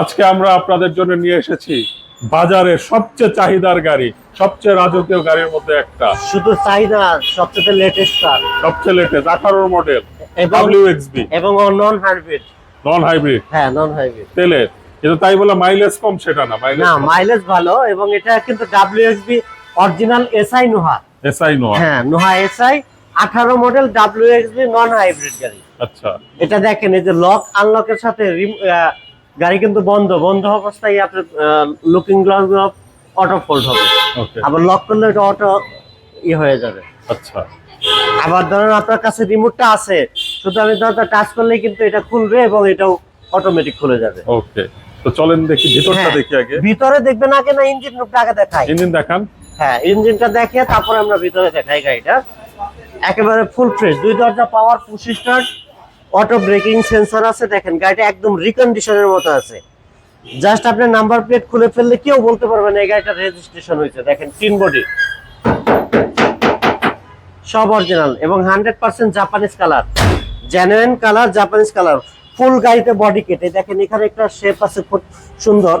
আজকে আমরা আপনাদের জন্য নিয়ে এসেছি বাজারের সবচেয়ে চাহিদার গাড়ি সবচেয়ে রাজকীয় গাড়ির মধ্যে একটা। শুধু না সবচেয়ে লেটেস্ট কার সবচেয়ে লেটেস্ট আঠারোর মডেল এবং ডাব্লিউ এবং নন হাইব্রিড নন হাইব্রিড হ্যাঁ নন হাইব্রিড তেলের কিন্তু তাই বলে মাইলেজ কম সেটা না মাইলেজ না মাইলেজ ভালো এবং এটা কিন্তু WSB original SI Noah SI Noah হ্যাঁ নোহা এসআই আঠারো মডেল ডাব্লিউএসবি নন হাইব্রিড গাড়ি। আচ্ছা। এটা দেখেন এই যে লক আনলকের সাথে গাড়ি কিন্তু বন্ধ বন্ধ অবস্থায় আপনার লুকিং গ্লাসগুলো অটো ফোল্ড হবে। ওকে আবার লক করলে এটা অটো ই হয়ে যাবে। আচ্ছা। আবার ধরেন আপনার কাছে রিমোটটা আছে শুধু আমি ধরো টাচ করলেই কিন্তু এটা খুলবে এবং এটাও অটোমেটিক খুলে যাবে। ওকে তো চলেন দেখি ভিতরটা হ্যাঁ। দেখি আগে। ভিতরে দেখবেন আগে না ইঞ্জিন রূপটা আগে দেখাই। ইঞ্জিন দেখান। হ্যাঁ ইঞ্জিনটা দেখিয়ে তারপরে আমরা ভিতরে দেখাই গাড়িটা। একেবারে ফুল ফ্রেশ দুই দরজা power push start auto braking sensor আছে, দেখেন, গাড়িটা একদম রিকন্ডিশনের মতো আছে। জাস্ট আপনি নাম্বার প্লেট খুলে ফেললে কেউ বলতে পারবে না, এই গাড়িটা রেজিস্ট্রেশন হয়েছে। দেখেন, তিন বডি সব অরিজিনাল এবং hundred percent Japanese colour genuine colour Japanese colour full গাড়িতে বডি কেটে দেখেন, এখানে একটা শেপ আছে খুব সুন্দর।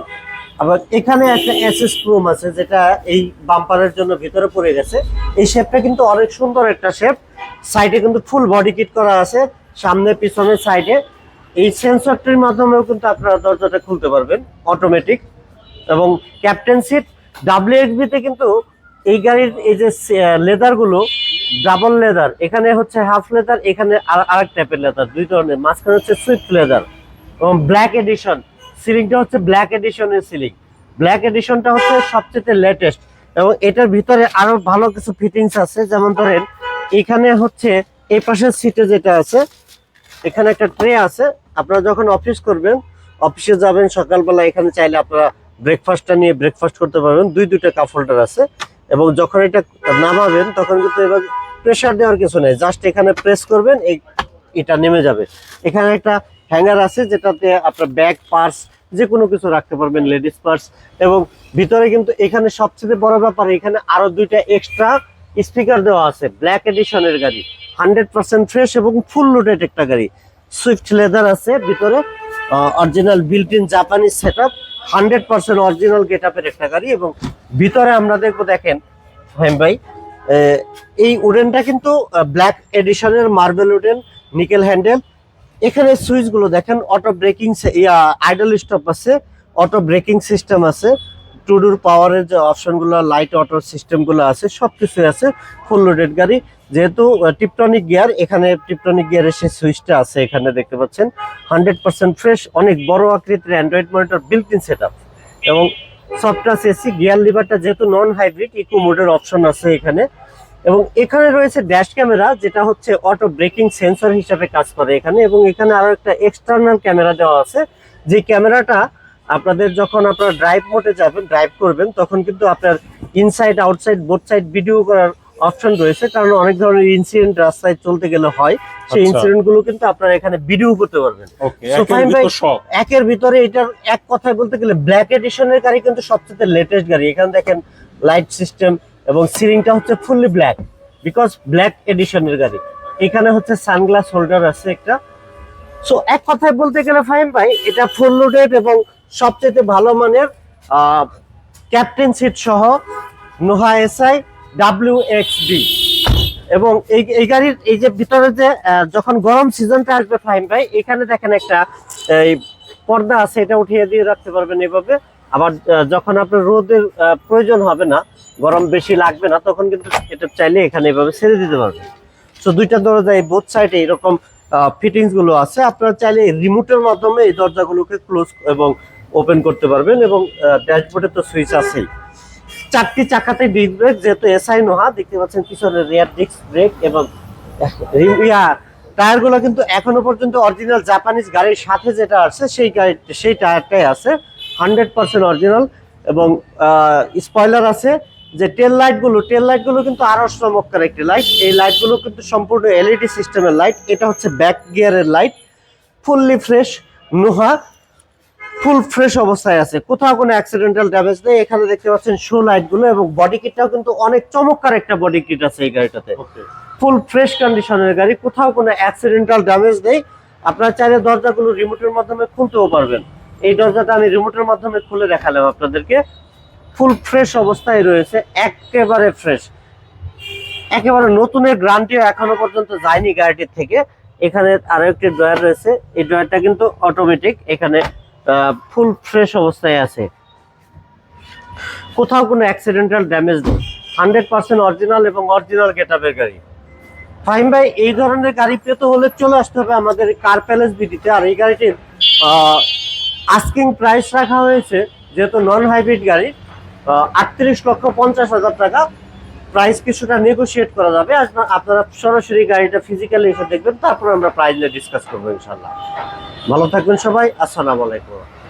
আবার এখানে একটা এসএস ক্রোম আছে, যেটা এই বাম্পারের জন্য ভিতরে পড়ে গেছে। এই শেপটা কিন্তু অনেক সুন্দর একটা শেপ সাইডে কিন্তু ফুল বডি কিট করা আছে। সামনে পিছনে সাইডে। এই সেন্সরটির মাধ্যমেও কিন্তু আপনারা দরজাটা খুলতে পারবেন অটোমেটিক এবং ক্যাপ্টেন সিট ডাব্লিউএক্সবিতে কিন্তু এই গাড়ির এই যে লেদারগুলো ডাবল লেদার এখানে হচ্ছে হাফ লেদার এখানে আর- আরেক টাইপের লেদার দুই ধরনের। মাঝখানে হচ্ছে সুইফট লেদার এবং ব্ল্যাক এডিশন সিলিংটা হচ্ছে ব্ল্যাক এডিশনের সিলিং ব্ল্যাক এডিশনটা হচ্ছে সবচেয়ে লেটেস্ট এবং এটার ভিতরে আরও ভালো কিছু ফিটিংস আছে। যেমন ধরেন, এখানে হচ্ছে এই পাশের সিটে যেটা আছে এখানে একটা ট্রে আছে। আপনারা যখন অফিস করবেন অফিসে যাবেন সকালবেলা, এখানে চাইলে আপনারা ব্রেকফাস্টটা নিয়ে ব্রেকফাস্ট করতে পারবেন। দুই দুইটা কাপ হোল্ডার আছে। এবং যখন এটা নামাবেন, তখন কিন্তু এবার প্রেসার দেওয়ার কিছু নেই। জাস্ট এখানে প্রেস করবেন, এই এটা নেমে যাবে। এখানে একটা হ্যাঙ্গার আছে, যেটাতে আপনার ব্যাগ পার্স যে কোনো কিছু রাখতে পারবেন লেডিস পার্স এবং ভিতরে কিন্তু এখানে সবচেয়ে বড় ব্যাপার, এখানে আরও দুইটা এক্সট্রা স্পিকার দেওয়া আছে ব্ল্যাক এডিশনের গাড়ি। হান্ড্রেড পার্সেন্ট ফ্রেশ এবং ফুল লোডেড একটা গাড়ি। সুইফট লেদার আছে, ভিতরে original built in Japanese set up hundred percent original get আপের একটা গাড়ি এবং ভিতরে আমরা দেখব, দেখেন, হেম ভাই এই উডেনটা কিন্তু ব্ল্যাক এডিশনের মার্বেল উডেন নিকেল হ্যান্ডেল এখানে সুইচগুলো দেখেন অটো ব্রেকিং আইডল স্টপ আছে অটো ব্রেকিং সিস্টেম আছে। টুডুর পাওয়ারের যে অপশনগুলো লাইট অটো সিস্টেমগুলো আছে সব কিছু আছে ফুল লোডেড গাড়ি। যেহেতু টিপটনিক গিয়ার এখানে টিপটনিক গিয়ারের সেই সুইচটা আছে, এখানে দেখতে পাচ্ছেন। হান্ড্রেড পার্সেন্ট ফ্রেশ অনেক বড় আকৃতির Android monitor built in set এবং সফটওয়্যার এসি গিয়ার লিভারটা যেহেতু নন হাইব্রিড ইকো মোডের অপশন আছে এখানে। এবং এখানে রয়েছে ড্যাশ ক্যামেরা যেটা হচ্ছে অটো ব্রেকিং সেন্সর হিসাবে কাজ করে এখানে। এবং এখানে আরও একটা এক্সটার্নাল ক্যামেরা দেওয়া আছে। যে ক্যামেরাটা আপনাদের যখন আপনারা ড্রাইভ মোডে যাবেন ড্রাইভ করবেন তখন কিন্তু আপনার inside outside both side video করার অপশন রয়েছে। কারণ অনেক ধরনের ইনসিডেন্ট রাস্তায় চলতে গেলে হয়। সেই আচ্ছা। ইনসিডেন্টগুলো কিন্তু আপনারা এখানে ভিডিও করতে পারবেন। একের ভিতরে এটার এক কথায় বলতে গেলে ব্ল্যাক এডিশনের গাড়ি কিন্তু সবচেয়ে লেটেস্ট গাড়ি। এখানে দেখেন লাইট সিস্টেম এবং সিলিংটা হচ্ছে ফুললি ব্ল্যাক বিকজ ব্ল্যাক এডিশনের গাড়ি। এখানে হচ্ছে সানগ্লাস হোল্ডার আছে একটা। সো এক কথায় বলতে গেলে ফাইম ভাই এটা ফুল লোডেড এবং সবচেয়ে ভালো মানের ক্যাপ্টেন সিট সহ Noha SI W x D এবং এই এই গাড়ির, এই যে ভিতরে যে যখন গরম সিজনটা আসবে ফাইম ভাই, এখানে দেখেন একটা, এই পর্দা আছে, এটা উঠিয়ে দিয়ে রাখতে পারবেন এভাবে। আবার যখন আপনার রোদের প্রয়োজন হবে না, গরম বেশি লাগবে না, তখন কিন্তু এটা চাইলে এখানে এভাবে ছেড়ে দিতে পারবেন। তো দুইটা দরজা, এই বোথ সাইডে এরকম ফিটিংসগুলো আছে। আপনারা চাইলে রিমোটের মাধ্যমে এই দরজাগুলোকে ক্লোজ এবং ওপেন করতে পারবেন এবং ড্যাশবোর্ডে তো সুইচ আছেই। চারটি চাকাতে ডিস্ক ব্রেক যেহেতু এসআই নোহা, দেখতে পাচ্ছেন পিছনে রিয়ার ডিস্ক ব্রেক এবং টায়ারগুলো কিন্তু এখনও পর্যন্ত অরিজিনাল জাপানিজ গাড়ির সাথে যেটা আছে, সেই গাড়ি, সেই টায়ারটাই আছে হান্ড্রেড পার্সেন্ট অরিজিনাল এবং স্পয়লার আছে যে টেল লাইটগুলো টেল লাইটগুলো কিন্তু আরও চমৎকার একটি লাইট এই লাইটগুলো কিন্তু সম্পূর্ণ এলইডি সিস্টেমের লাইট এটা হচ্ছে ব্যাক গিয়ারের light fully fresh Noha. Full fresh অবস্থায় আছে। কোথাও কোনো অ্যাক্সিডেন্টাল ড্যামেজ নেই। এখানে দেখতে পাচ্ছেন শো লাইটগুলো এবং বডি কিটটাও কিন্তু অনেক চমৎকার একটা বডি কিট আছে এই গাড়িটাতে। ফুল ফ্রেশ কন্ডিশনের গাড়ি। কোথাও কোনো অ্যাক্সিডেন্টাল ড্যামেজ নেই। আপনারা চাইলে দরজাগুলো রিমোটের মাধ্যমে খুলতেও পারবেন। এই দরজাটা আমি রিমোটের মাধ্যমে খুলে দেখালাম আপনাদেরকে। ফুল ফ্রেশ অবস্থায় রয়েছে। একেবারে ফ্রেশ একেবারে নতুনের গ্রান্টিও এখনও পর্যন্ত যায়নি গাড়িটির থেকে। এখানে আরও একটি ড্রয়ার রয়েছে। এই ড্রয়ারটা কিন্তু অটোমেটিক এখানে ফুল ফ্রেশ অবস্থায় আছে। কোথাও কোনো অ্যাক্সিডেন্টাল ড্যামেজ নেই। হান্ড্রেড পার্সেন্ট অরিজিনাল এবং অরিজিনাল গেটআপের গাড়ি। ফাহিম ভাই, এই ধরনের গাড়ি পেতে হলে চলে আসতে হবে আমাদের কার প্যালেস বিডিতে আর এই গাড়িটির আস্কিং প্রাইস রাখা হয়েছে, যেহেতু নন হাইব্রিড গাড়ি আটত্রিশ লক্ষ পঞ্চাশ হাজার টাকা। প্রাইস কিছুটা নেগোশিয়েট করা যাবে। আপনার- সরাসরি গাড়িটা ফিজিক্যালি এসে দেখবেন, তারপর আমরা প্রাইস নিয়ে ডিসকাস করব ইনশাল্লাহ ভালো থাকবেন সবাই, আসসালামু আলাইকুম।